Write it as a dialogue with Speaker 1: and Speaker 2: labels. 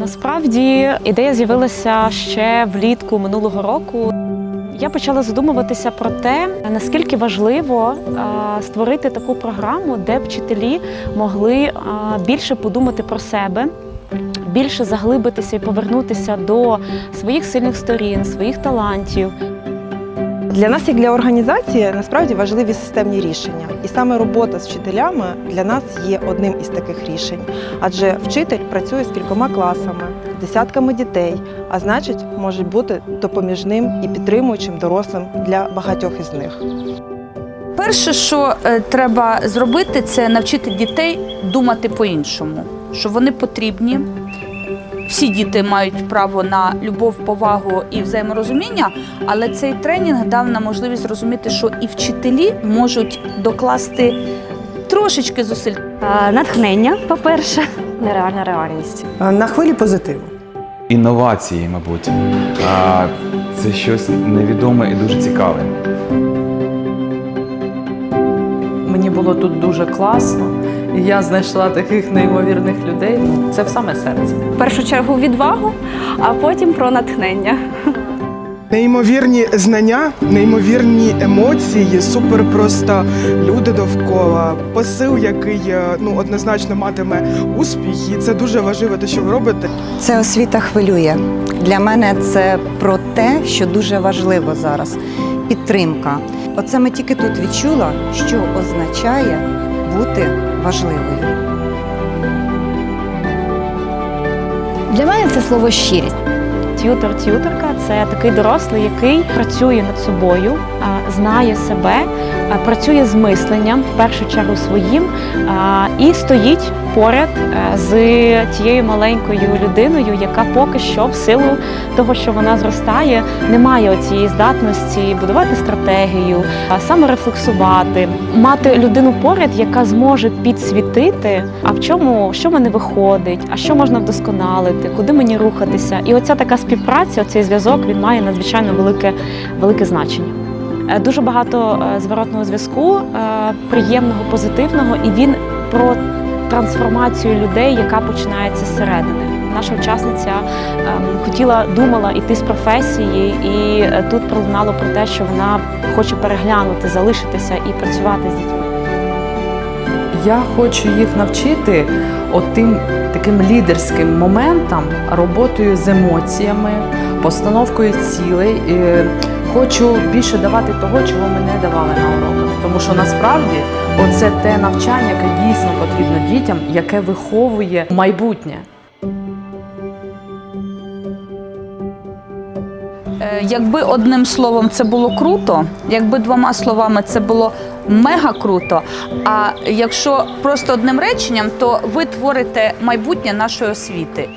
Speaker 1: Насправді ідея з'явилася ще влітку минулого року. Я почала задумуватися про те, наскільки важливо створити таку програму, де вчителі могли більше подумати про себе, більше заглибитися і повернутися до своїх сильних сторін, своїх талантів.
Speaker 2: Для нас, як для організації, насправді важливі системні рішення. І саме робота з вчителями для нас є одним із таких рішень. Адже вчитель працює з кількома класами, десятками дітей, а значить, може бути допоміжним і підтримуючим дорослим для багатьох із них.
Speaker 3: Перше, що е, треба зробити, це навчити дітей думати по-іншому, що вони потрібні. Всі діти мають право на любов, повагу і взаєморозуміння, але цей тренінг дав нам можливість зрозуміти, що і вчителі можуть докласти трошечки зусиль.
Speaker 4: А, Натхнення, по-перше, нереальна реальність.
Speaker 5: На хвилі позитиву.
Speaker 6: інновації, мабуть. А, Це щось невідоме і дуже цікаве.
Speaker 7: Мені було тут дуже класно. Я знайшла таких неймовірних людей. Це в саме серце.
Speaker 4: В першу чергу відвагу, а потім про натхнення.
Speaker 8: Неймовірні знання, неймовірні емоції, супер просто люди довкола, посил, який е, ну однозначно матиме успіх, і це дуже важливо, те, що ви робите.
Speaker 9: Це освіта хвилює. Для мене це про те, що дуже важливо зараз підтримка. Оце ми тільки тут відчула, що означає бути важливою.
Speaker 10: Для мене це слово щирість.
Speaker 1: Т'ютер, т'ютерка це такий дорослий, який працює над собою, знає себе, працює з мисленням, в першу чергу своїм, і стоїть поряд з тією маленькою людиною, яка поки що в силу того, що вона зростає, не має цієї здатності будувати стратегію, саморефлексувати, мати людину поряд, яка зможе підсвітити, а в чому що мене виходить, а що можна вдосконалити, куди мені рухатися. І оця така співпраця, цей зв'язок він має надзвичайно велике, велике значення. Е, Дуже багато е, зворотного зв'язку, е, приємного, позитивного, і він про трансформацію людей, яка починається зсередини. Наша учасниця ем, хотіла, думала йти з професії, і тут пролунало про те, що вона хоче переглянути, залишитися і працювати з дітьми.
Speaker 7: Я хочу їх навчити отим таким лідерським моментам, роботою з емоціями, постановкою цілей. Хочу більше давати того, чого ми не давали на уроках. Тому що насправді оце те навчання, яке дійсно потрібно дітям, яке виховує майбутнє.
Speaker 3: Якби одним словом це було круто, якби двома словами це було мега круто. А якщо просто одним реченням, то ви творите майбутнє нашої освіти.